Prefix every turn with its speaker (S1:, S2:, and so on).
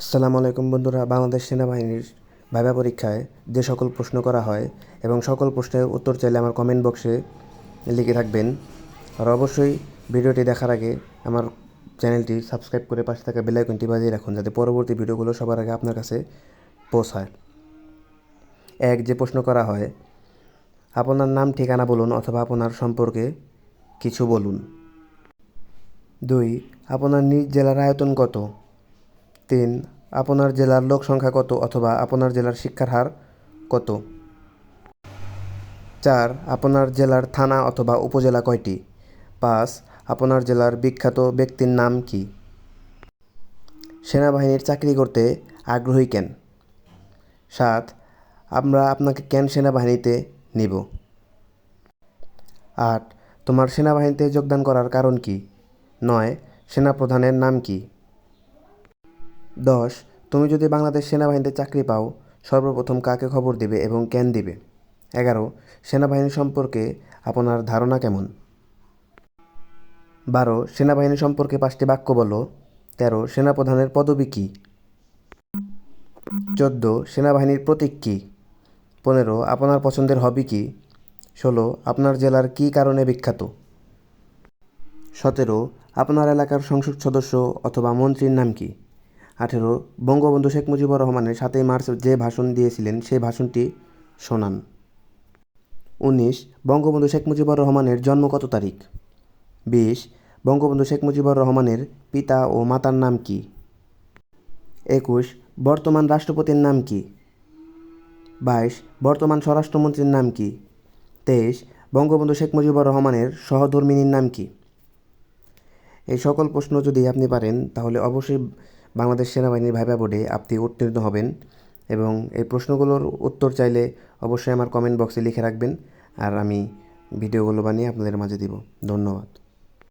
S1: আসসালামু আলাইকুম বন্ধুরা, বাংলাদেশ সেনাবাহিনীর ভাইবা পরীক্ষায় যে সকল প্রশ্ন করা হয় এবং সকল প্রশ্নের উত্তর চাইলে আমার কমেন্ট বক্সে লিখে থাকবেন। আর অবশ্যই ভিডিওটি দেখার আগে আমার চ্যানেলটি সাবস্ক্রাইব করে পাশে থাকা বেল আইকনটি বাজিয়ে রাখুন যাতে পরবর্তী ভিডিওগুলো সবার আগে আপনার কাছে পৌঁছায়। এক, যে প্রশ্ন করা হয়, আপনার নাম, ঠিকানা বলুন অথবা আপনার সম্পর্কে কিছু বলুন। দুই, আপনার নিজ জেলার আয়তন কত? তিন আপনার জেলার লোক সংখ্যা কত অথবা আপনার জেলার শিক্ষার হার কত? চার, আপনার জেলার থানা অথবা উপজেলা কয়টি? পাঁচ, আপনার জেলার বিখ্যাত ব্যক্তির নাম কি? সেনাবাহিনীর চাকরি করতে আগ্রহী কেন? সাত, আমরা আপনাকে কেন সেনাবাহিনীতে নিব? আট, তোমার সেনাবাহিনীতে যোগদান করার কারণ কি? নয়, সেনাপ্রধানের নাম কি? দশ, তুমি যদি বাংলাদেশ সেনাবাহিনীতে চাকরি পাও, সর্বপ্রথম কাকে খবর দিবে এবং কেন দিবে? এগারো, সেনাবাহিনী সম্পর্কে আপনার ধারণা কেমন? বারো, সেনাবাহিনী সম্পর্কে পাঁচটি বাক্য বলো। তেরো, সেনাপ্রধানের পদবি কী? চোদ্দ, সেনাবাহিনীর প্রতীক কী? পনেরো, আপনার পছন্দের হবি কী? ষোলো, আপনার জেলার কী কারণে বিখ্যাত? সতেরো, আপনার এলাকার সংসদ সদস্য অথবা মন্ত্রীর নাম কি? আঠেরো। বঙ্গবন্ধু শেখ মুজিবুর রহমানের সাতই মার্চ যে ভাষণ দিয়েছিলেন সেই ভাষণটি শোনান। উনিশ, বঙ্গবন্ধু শেখ মুজিবুর রহমানের জন্ম কত তারিখ? বিশ, বঙ্গবন্ধু শেখ মুজিবুর রহমানের পিতা ও মাতার নাম কি? একুশ, বর্তমান রাষ্ট্রপতির নাম কি? বাইশ, বর্তমান স্বরাষ্ট্রমন্ত্রীর নাম কি? তেইশ, বঙ্গবন্ধু শেখ মুজিবুর রহমানের সহধর্মিনীর নাম কি? এই সকল প্রশ্ন যদি আপনি পারেন, তাহলে অবশ্যই বাংলাদেশ সেনাবাহিনীর ভাইবা বোর্ডে আপনি উত্তীর্ণ হবেন এবং এই প্রশ্নগুলোর উত্তর চাইলে অবশ্যই আমার কমেন্ট বক্সে লিখে রাখবেন। আর আমি ভিডিওগুলো বানিয়ে আপনাদের মাঝে দিব। ধন্যবাদ।